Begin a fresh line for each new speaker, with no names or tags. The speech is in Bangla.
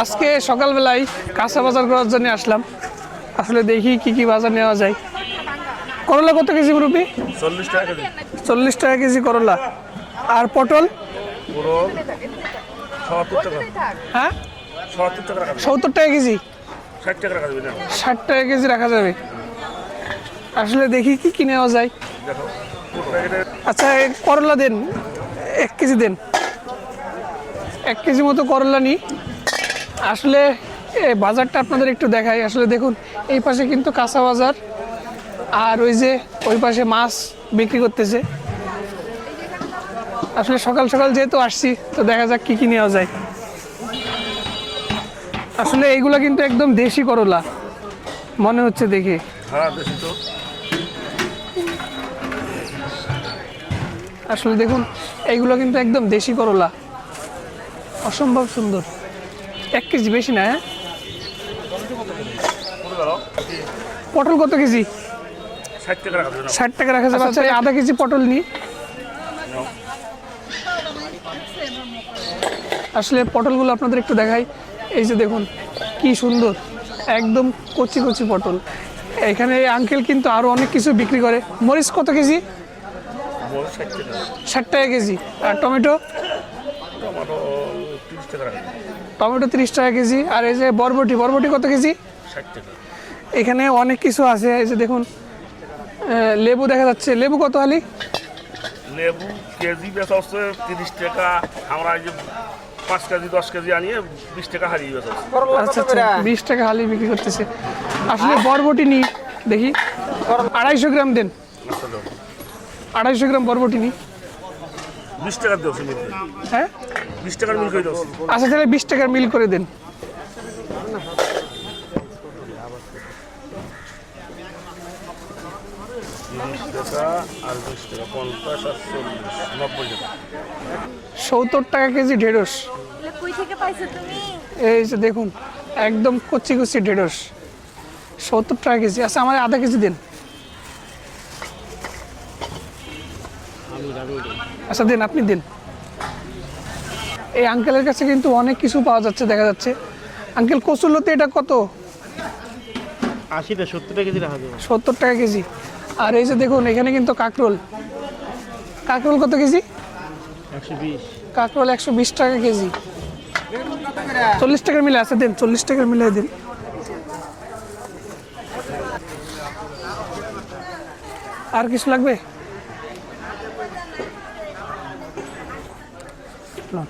আজকে সকালবেলায় কাঁচা বাজার করার জন্য আসলাম। আসলে দেখি কি কি বাজার নেওয়া যায়। করলা কত কেজি মুরব্বী?
চল্লিশ টাকা কেজি।
চল্লিশ টাকা কেজি করলা। আর পটল? হ্যাঁ?
সত্তর টাকা
কেজি?
ষাট টাকা
কেজি রাখা যাবে। আসলে দেখি কি কি নেওয়া যায়। আচ্ছা করলা দেন। এক কেজি দেন। এক কেজি মতো করলা নিই আসলে এই বাজারটা আপনাদের একটু দেখাই। আসলে দেখুন এই পাশে কিন্তু কাঁচা বাজার আর ওই যে ওই পাশে মাছ বিক্রি করতেছে। আসলে সকাল সকাল যেহেতু আসছি তো দেখা যাক কি কি নেওয়া যায়। আসলে এইগুলা কিন্তু একদম দেশি করলা মনে হচ্ছে দেখে। আসলে দেখুন এইগুলো কিন্তু একদম দেশি করলা। অসম্ভব সুন্দর। এক কেজি বেশি না হ্যাঁ? পটল কত কেজি?
ষাট টাকা রাখা যাবে। না
ষাট টাকা রাখা যাবে। আচ্ছা এই আধা কেজি পটল নিই আসলে পটলগুলো আপনাদের একটু দেখাই। এই যে দেখুন কি সুন্দর একদম কচি কচি পটল। এখানে এই আঙ্কেল কিন্তু আরও অনেক কিছু বিক্রি করে। মরিচ কত কেজি?
ষাট টাকা।
কেজি। আর টমেটো?
টমাটো তিরিশ টাকা
কেজি আর এই যে বরবটি বরবটি কত কেজি? এখানে অনেক কিছু আছে এই যে দেখুন লেবু দেখা যাচ্ছে। লেবু কত হালি
লেবু কেজি বেচা হচ্ছে তিরিশ টাকা। আমরা এই যে পাঁচ কেজি দশ কেজি আনিয়ে বিশ টাকা হারিয়ে বেচা
আচ্ছা আচ্ছা বিশ টাকা হালি বিক্রি করতেছে। আসলে বরবটি নিই দেখি। আড়াইশো গ্রাম দেন। আড়াইশো গ্রাম বরবটি নিই।
বিশ টাকা দেওয়া
হ্যাঁ?
বিশ টাকার মিল করে দেওয়া
আচ্ছা তাহলে বিশ টাকার মিল করে দেন। সত্তর টাকা কেজি ঢেঁড়স।
এগুলো কই থেকে পাইছো তুমি?
এই যে দেখুন একদম কচি কচি ঢেঁড়স। সত্তর টাকা কেজি। আচ্ছা আমার আধা কেজি দেন। আচ্ছা দেন আপনি দেন। এই আঙ্কেলের কাছে কিন্তু অনেক কিছু পাওয়া যাচ্ছে দেখা যাচ্ছে। আঙ্কেল কচুলতে এটা কত?
আশিটা সত্তরটা কেজি রাখা যাবে।
সত্তর টাকা কেজি। আর এই যে দেখুন এখানে কিন্তু কাঁকরোল। কাঁকরোল কত কেজি?
একশো বিশ।
কাকরোল একশো বিশ টাকা কেজি। চল্লিশ টাকার মিলে আছে দেন চল্লিশ টাকার মিলে দিন। আর কিছু লাগবে? লন।